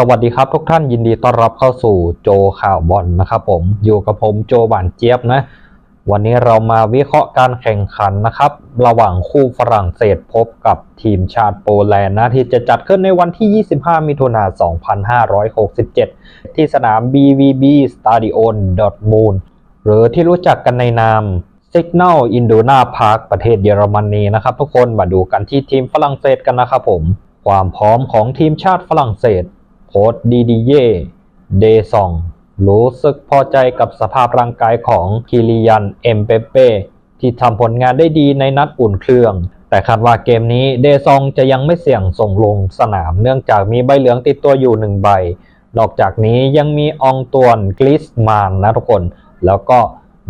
สวัสดีครับทุกท่านยินดีต้อนรับเข้าสู่โจข่าวบอลนะครับผมอยู่กับผมโจบานเจี๊ยบนะ วันนี้เรามาวิเคราะห์การแข่งขันนะครับ ระหว่างคู่ฝรั่งเศสพบกับทีมชาติโปแลนด์นะ ที่จะจัดขึ้นในวันที่ 25 มิถุนายน 2567 ที่สนาม BVB Stadion Dortmund หรือที่รู้จักกันในนาม Signal Iduna Park ประเทศเยอรมนีนะครับทุกคนมาดูกันที่ทีมฝรั่งเศสกันนะครับผม ความพร้อมของทีมชาติฝรั่งเศส โค้ชดีดีเย่เดซองรู้สึกพอใจกับสภาพร่างกายของคิริยันเอ็มเปเป้ที่ทำผลงานได้ดีในนัดอุ่นเครื่อง แต่คาดว่าเกมนี้เดซองจะยังไม่เสี่ยงส่งลงสนามเนื่องจากมีใบเหลืองติดตัวอยู่หนึ่งใบ นอกจากนี้ยังมีอองตวนกลิสมานนะทุกคน แล้วก็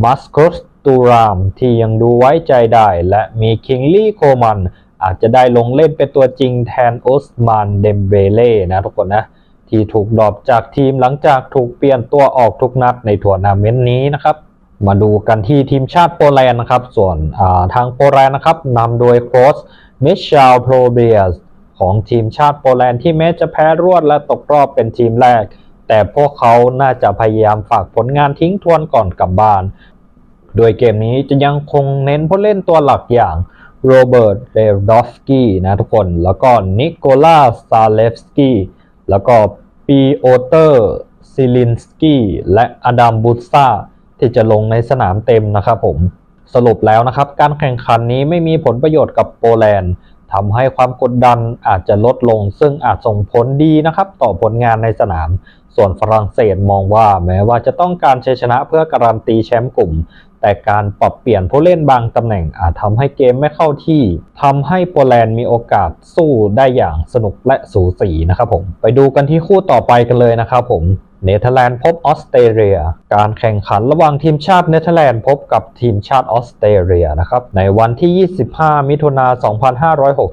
มัสคุสตูรามที่ยังดูไว้ใจได้ และมีคิงลี่โคมันอาจจะได้ลงเล่นเป็นตัวจริงแทนอุสมานเดมเบเล่นะทุกคนนะ ที่ถูกดรอปจากทีมหลังจากถูกเปลี่ยนตัวออกทุกนัดในทัวร์นาเมนต์นี้นะครับ มาดูกันที่ทีมชาติโปแลนด์นะครับ ส่วนทางโปแลนด์นะครับนำโดยโค้ชมิชาลโพรเบียสของทีมชาติโปแลนด์ที่แม้จะแพ้รวดและตกรอบเป็นทีมแรก แต่พวกเขาน่าจะพยายามฝากผลงานทิ้งทวนก่อนกลับบ้าน โดยเกมนี้จะยังคงเน้นผู้เล่นตัวหลักอย่างโรเบิร์ตเรดอฟสกี้นะทุกคน แล้วก็นิโคลาซาเลฟสกี้แล้วก็ ปีโอเตอร์ซิลินสกี้และอดัมบุตซาที่จะลงในสนามเต็มนะครับผม สรุปแล้วนะครับ การแข่งขันนี้ไม่มีผลประโยชน์กับโปแลนด์ ทำให้ความกดดันอาจจะลดลง ซึ่งอาจส่งผลดีนะครับ ต่อผลงานในสนาม ส่วนฝรั่งเศสมองว่าแม้ว่าจะต้องการชัยชนะเพื่อการันตีแชมป์กลุ่ม แต่การปรับเปลี่ยนผู้เล่นบางตำแหน่งอาจทำให้เกมไม่เข้าที่ทำให้โปแลนด์มีโอกาสสู้ได้อย่างสนุกและสูสีนะครับผมไปดูกันที่คู่ต่อไปกันเลยนะครับผม เนเธอร์แลนด์พบออสเตรเลีย การแข่งขันระหว่างทีมชาติเนเธอร์แลนด์พบกับทีมชาติออสเตรเลียนะครับ ในวันที่ 25 มิถุนายน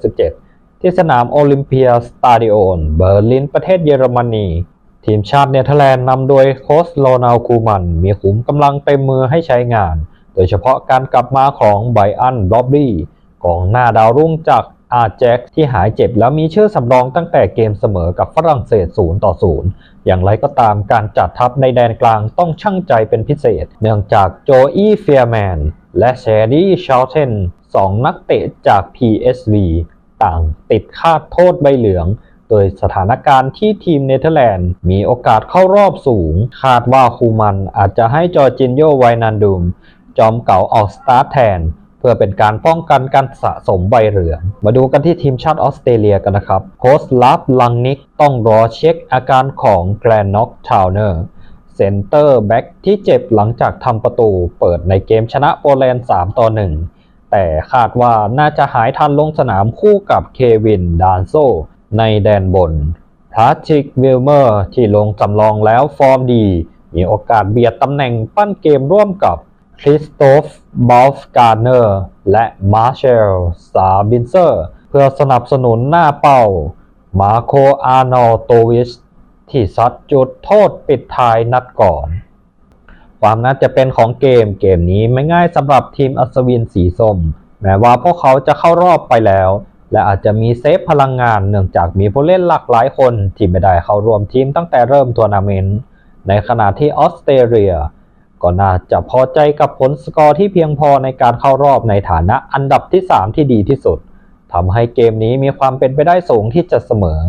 2567 ที่สนามโอลิมเปียสตาดิโอนเบอร์ลินประเทศเยอรมนี ทีมชาติเนเธอร์แลนด์นำโดยโค้ชโรนัลคูมัน มีขุมกำลังเต็มมือให้ใช้งาน โดยเฉพาะการกลับมาของไบอันล็อบบี้กองหน้าดาวรุ่งจาก อาร์แจ็คที่หายเจ็บแล้วมีชื่อสำรองตั้งแต่เกมเสมอกับฝรั่งเศส0ต่อ0อย่างไรก็ตามการจัดทัพในแดนกลางต้องช่างใจเป็นพิเศษ เนื่องจากโจอี้เฟียร์แมนและแชรี่ชาลเทนสองนักเตะจาก PSV ต่างติดคาดโทษใบเหลืองโดยสถานการณ์ที่ทีมเนเธอร์แลนด์มีโอกาสเข้ารอบสูง คาดว่าคูมันอาจจะให้จอร์จินโยไวนันดุม จอมเก่าออกสตาร์ทแทน พื่อเป็นการป้องกันการสะสมใบเหลือง มาดูกันที่ทีมชาติออสเตรเลียกันนะครับ โค้ชลับลังนิกต้องรอเช็คอาการของแกรนน็อกทาวเนอร์เซนเตอร์แบ็กที่เจ็บหลังจากทำประตูเปิดในเกมชนะโปแลนด์ 3 ต่อ 1 แต่คาดว่าน่าจะหายทันลงสนามคู่กับเควินดานโซในแดนบนพาทริกวิลเมอร์ที่ลงสำรองแล้วฟอร์มดี มีโอกาสเบียดตำแหน่งปั้นเกมร่วมกับ คริสโตฟบอลฟการเนอร์ และมาร์เชลซาบินเซอร์ เพื่อสนับสนุนหน้าเป้า มาโคอาร์โนโตวิช ที่ซัดจุดโทษปิดท้ายนัดก่อน ความน่าจะเป็นของเกมเกมนี้ไม่ง่ายสำหรับทีมอัศวินสีส้ม แม้ว่าพวกเขาจะเข้ารอบไปแล้ว และอาจจะมีเซฟพลังงานเนื่องจากมีผู้เล่นหลากหลายคนที่ไม่ได้เข้าร่วมทีมตั้งแต่เริ่มทัวร์นาเมนต์ในขณะที่ออสเตรเลีย ก็น่าจะพอใจกับผลสกอร์ที่เพียงพอในการเข้ารอบในฐานะอันดับที่ 3 ที่ดีที่สุดทำให้เกมนี้มีความเป็นไปได้สูงที่จะเสมอ